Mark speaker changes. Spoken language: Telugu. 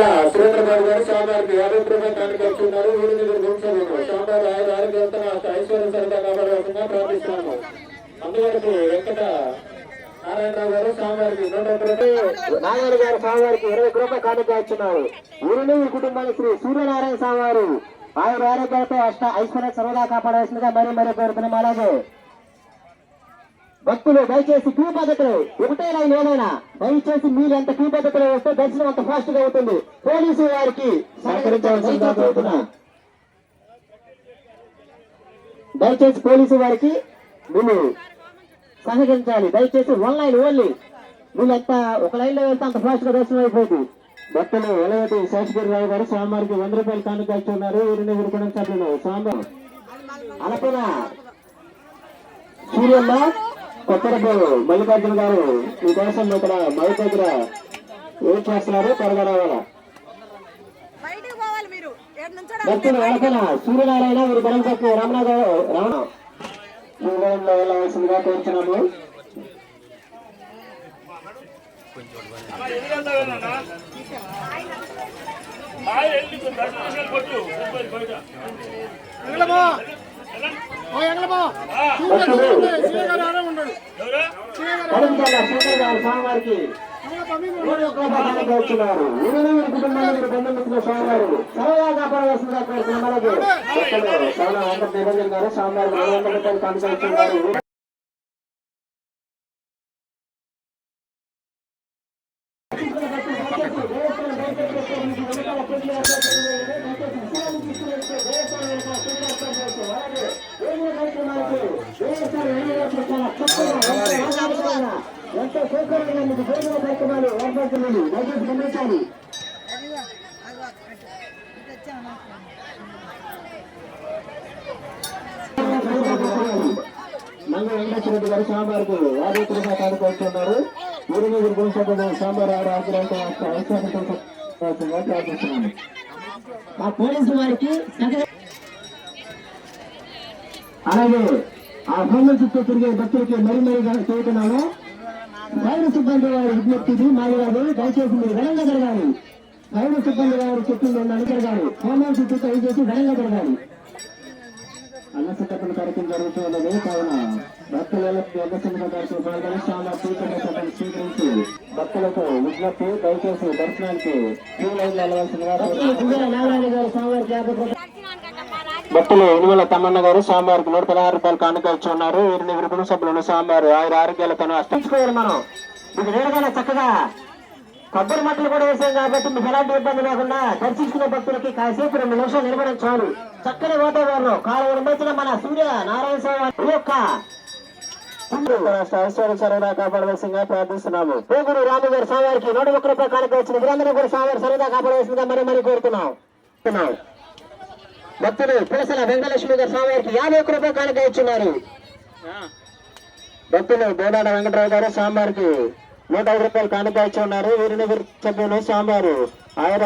Speaker 1: కొత్తల సురేంద్రబాబు గారు స్వామివారికి యాభై రూపాయలు కానుక ఇస్తున్నారు. ఊరి మీద గుంసాము స్వామివారి ఆయన ఆరోగ్యంతో ఐశ్వర్యం సరిగా కాపాడవలసిందిగా ప్రార్థిస్తున్నాము. అందువరకు వెంకట నారాయణరావు గారు స్వామివారికి నూట
Speaker 2: గారు స్వామివారికి ఇరవై రూపాయలు కానుక ఇచ్చున్నారు ఊరిని ఈ కుటుంబానికి శ్రీ సూర్యనారాయణ స్వామివారు ఆయన ఆరోగ్యాలతో అష్ట ఐశ్వర్య సర్వదా కాపాడవలసిందిగా మరీ మరీ కోరుతున్నాం అలాగే భక్తులు దయచేసి క్యూ పద్ధతులు. ఒకటే లైన్ ఏమైనా? దయచేసి మీరు ఎంత క్యూ పద్ధతిలో వస్తే దర్శనం అంత ఫాస్ట్గా అవుతుంది. పోలీసు వారికి సహకరించవలసిందిగా కోరుతున్నా దయచేసి పోలీసు వారికి మీరు సహకరించాలి. దయచేసి వన్ లైన్ ఓన్లీ వీళ్ళు ఎంత ఒక లైన్లో వెళ్తే అంత ఫాస్ట్గా దర్శనం అయిపోయింది భక్తులు ఎలవటి శేషగిరి రావు గారు స్వామివారికి వంద రూపాయలు కానుక ఇస్తున్నారు ఊరిని ఊరుకోవడం సభ్యులు స్వామి. అలపన. సూర్యమ్మ. కొత్తరపు మల్లికార్జున గారు ఈ కోసం ఇక్కడ మైక్ దగ్గర ఏం చేస్తున్నారు త్వరగా రావాలా
Speaker 3: మీరు
Speaker 2: భక్తులు అలపన సూర్యనారాయణ వీరి బలంపట్టు రమణ గారు రమణ సూర్యంలో వెళ్ళవలసిందిగా కోరుతున్నాము గారు స్వామివారికి నూట ఒక్క రూపాయలు వచ్చున్నారు వీరిని వీరి కుటుంబాన్ని వీరి బంధుమిత్రుల స్వామివారు సరదా కాపాడవలసిందిగా కోరుతున్నాం అలాగే భక్తులు చాలా వెంకట నిరంజన్ గారు స్వామివారికి నాలుగు వందల రూపాయలు కానుక ఎంతో సౌకర్యంగా మీకు భోజన కార్యక్రమాలు ఏర్పడుతున్నాయి దయచేసి గమనించాలి మంగళ వెంకటరెడ్డి గారు సాంబార్కు యాభై కానుకొస్తున్నారు గురించి సాంబార్ ఆడ ఆకులంటే ప్రార్థిస్తున్నాను ఆ పోలీసు వారికి అలాగే ఆ భూమి చుట్టూ తిరిగే భక్తులకి మరీ మరీ చేస్తున్నాము వైద్య సిబ్బంది వారి విజ్ఞప్తిది మాయగారు దయచేసి మీరు ఘనంగా జరగాలి. వైద్య సిబ్బంది వారు చెప్పింది నన్ను జరగాలి హోమం చుట్టూ దయచేసి ఘనంగా జరగాలి. అన్నసంతర్పణ కార్యక్రమం జరుగుతూ ఉన్నది. కావున భక్తులకు అన్నసంతర్పణ కార్యక్రమం పాల్గొని స్వీకరించడం స్వీకరించి భక్తులకు విజ్ఞప్తి దయచేసి దర్శనానికి క్యూ లైన్ వెళ్ళవలసిందిగా భక్తులు ఇనుమల తమ్మన్న గారు స్వామివారికి నూట పదహారు రూపాయలు కానుక ఇచ్చి ఉన్నారు. వీరిని కుటుంబ సభ్యులను స్వామివారు ఆయన ఆరోగ్యాలతో అష్టించుకోవాలి మనం. మీకు వేరుగానే చక్కగా కొబ్బరి మట్టలు కూడా వేసాం కాబట్టి మీకు ఎలాంటి ఇబ్బంది లేకుండా దర్శించుకునే భక్తులకి కాసేపు రెండు నిమిషాలు నిలబడం చాలు. చక్కని వాతావరణం. కాలువ మధ్యన మన సూర్య నారాయణ స్వామి యొక్క ఐశ్వర్య సరదా కాపాడవలసిందిగా ప్రార్థిస్తున్నాము. పోగురు రాము గారి స్వామివారికి నూట ఒక్క రూపాయలు కానుక వచ్చిన వీరందరూ కూడా స్వామివారి సరదా కాపాడవలసిందిగా మరి మరి కోరుతున్నాం. భక్తులు పులసల వెంకటలక్ష్మి గారి స్వామివారికి యాభై ఒక్క రూపాయలు కానుక ఇచ్చున్నారు. భక్తులు బోడాడ వెంకటరావు గారు సాంబార్కి నూట ఐదు రూపాయలు కానుక ఇచ్చి ఉన్నారు. వీరిని వీరి సభ్యులు సాంబారు ఆయన